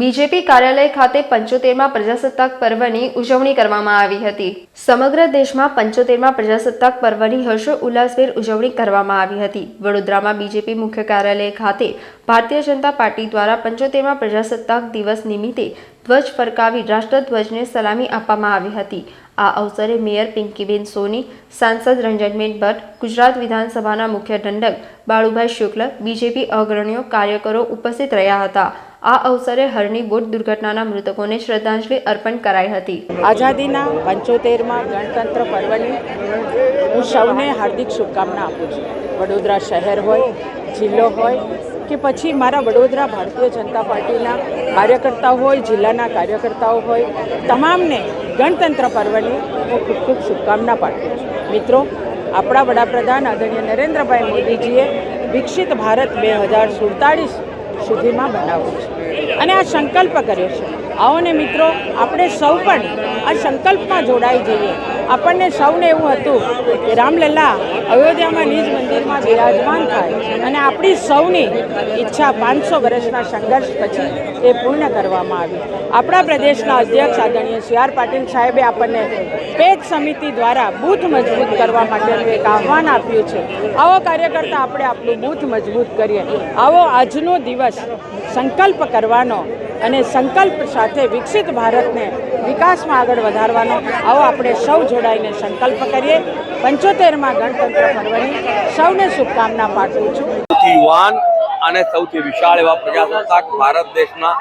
BJP કાર્યાલય ખાતે પંચોતેરમાં પ્રજાસત્તાક પર્વની ઉજવણી કરવામાં આવી હતી. સમગ્ર દેશમાં પંચોતેરમાં પ્રજાસત્તાક પર્વની હર્ષો ઉલ્લાસભેર ઉજવણી કરવામાં આવી હતી. વડોદરામાં બીજેપી મુખ્ય કાર્યાલય ખાતે ભારતીય જનતા પાર્ટી દ્વારા પંચોતેરમાં પ્રજાસત્તાક દિવસ નિમિત્તે ધ્વજ ફરકાવી રાષ્ટ્રધ્વજને સલામી આપવામાં આવી હતી. આ અવસરે મેયર પિંકીબેન સોની, સાંસદ રંજનબેન ભટ્ટ, ગુજરાત વિધાનસભાના મુખ્ય દંડક બાળુભાઈ શુક્લ, બીજેપી અગ્રણીઓ કાર્યકરો ઉપસ્થિત રહ્યા હતા. આ અવસરે હરની બોટ દુર્ઘટનાના મૃતકોને શ્રદ્ધાંજલિ અર્પણ કરાઈ હતી. આઝાદીના પંચોતેરમાં ગણતંત્ર પર્વની હું સૌને હાર્દિક શુભકામના આપું છું. વડોદરા શહેર હોય, જિલ્લો હોય કે પછી મારા વડોદરા ભારતીય જનતા પાર્ટીના કાર્યકર્તાઓ હોય, જિલ્લાના કાર્યકર્તાઓ હોય, તમામને ગણતંત્ર પર્વની હું ખૂબ ખૂબ શુભકામના પાઠવું છું. મિત્રો, આપણા વડાપ્રધાન આદરણીય નરેન્દ્રભાઈ મોદીજીએ વિકસિત ભારત બે હજાર સુડતાળીસ સુધીમાં બનાવવું છે. અને આ સંકલ્પ કર્યો છે. આવો ને મિત્રો, આપણે સૌ પણ આ સંકલ્પમાં જોડાઈ જઈએ. આપણને સૌને એવું હતું કે રામલલ્લા અયોધ્યામાં નિજ મંદિરમાં બિરાજમાન થાય અને આપણી સૌની ઈચ્છા પાંચસો વર્ષના સંઘર્ષ પછી એ પૂર્ણ કરવામાં આવી. આપણા પ્રદેશના અધ્યક્ષ આદરણીય સી આર પાટીલ સાહેબે આપણને પેજ સમિતિ દ્વારા બૂથ મજબૂત કરવા માટેનું એક આહવાન આપ્યું છે. આવો કાર્યકર્તા આપણે આપણું બૂથ મજબૂત કરીએ. આવો આજનો દિવસ સંકલ્પ કરવાનો અને સંકલ્પ સાથે વિકસિત ભારતને વિકાસમાં આગળ વધારવાનો આવો આપણે સૌ જોડાઈને સંકલ્પ કરીએ. પંચોતેરમાં ગણતંત્ર પર્વની સૌને શુભકામના પાઠવું છું. યુવાન અને સૌથી વિશાળ એવા પ્રજાસત્તાક ભારત દેશના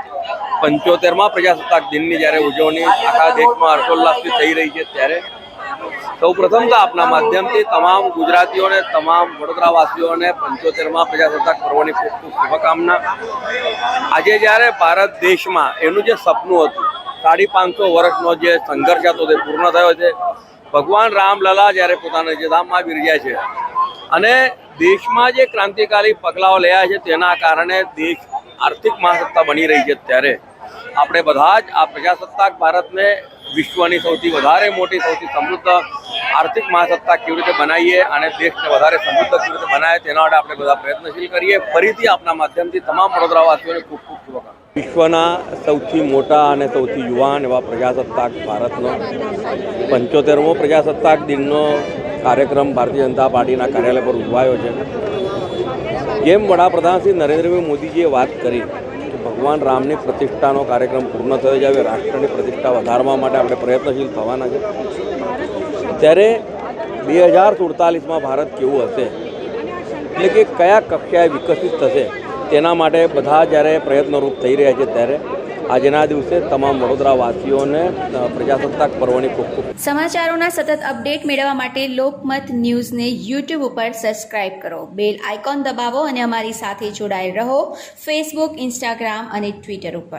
પંચોતેરમાં પ્રજાસત્તાક દિનની જ્યારે ઉજવણી આખા દેશમાં હર્ષોલ્લાસથી થઈ રહી છે ત્યારે સૌ પ્રથમ તો આપના માધ્યમથી તમામ ગુજરાતીઓને, તમામ વડોદરાવાસીઓને પંચોતેરમાં પ્રજાસત્તાક પર્વની ખૂબ ખૂબ શુભકામના. આજે જ્યારે ભારત દેશમાં એનું જે સપનું હતું, સાડી પાંચસો વર્ષનો જે સંઘર્ષ હતો તે પૂર્ણ થયો છે. ભગવાન રામલલા જ્યારે પોતાના જે વિર્યા છે અને દેશમાં જે ક્રાંતિકારી પગલાઓ લેયા છે તેના કારણે દેશ આર્થિક મહાસત્તા બની રહી છે ત્યારે આપણે બધા જ આ પ્રજાસત્તાક ભારતને વિશ્વની સૌથી વધારે મોટી, સૌથી સમૃદ્ધ આર્થિક મહાસત્તા કેવી રીતે બનાવીએ અને દેશને વધારે સમૃદ્ધ કેવી રીતે બનાવીએ તેના માટે આપણે બધા પ્રયત્નશીલ કરીએ. ફરીથી આપના માધ્યમથી તમામ વડોદરાવાસીઓને ખૂબ ખૂબ શુભકામના વિશ્વના સૌથી મોટા અને સૌથી યુવાન એવા પ્રજાસત્તાક ભારતનો પંચોતેરમો પ્રજાસત્તાક દિનનો કાર્યક્રમ ભારતીય જનતા પાર્ટીના કાર્યાલય પર ઉજવાયો છે. જેમ વડાપ્રધાન શ્રી નરેન્દ્રભાઈ મોદીજીએ વાત કરી કે ભગવાન રામની પ્રતિષ્ઠાનો કાર્યક્રમ પૂર્ણ થયો છે, હવે રાષ્ટ્રની પ્રતિષ્ઠા વધારવા માટે આપણે પ્રયત્નશીલ થવાના છે. ત્યારે બે હજાર સુડતાલીસમાં ભારત કેવું હશે? એટલે કે કયા કક્ષાએ વિકસિત થશે? તેના માટે બધા જ્યારે પ્રયત્નરૂપ થઈ રહ્યા છે ત્યારે આજના દિવસે તમામ વડોદરાવાસીઓને પ્રજાસત્તાક પર્વની ખૂબ ખૂબ સમાચારોના સતત અપડેટ મેળવવા માટે લોકમત ન્યૂઝને યુટ્યુબ ઉપર સબસ્ક્રાઇબ કરો. બેલ આઇકોન દબાવો અને અમારી સાથે જોડાયેલ રહો ફેસબુક, ઇન્સ્ટાગ્રામ અને ટ્વિટર ઉપર.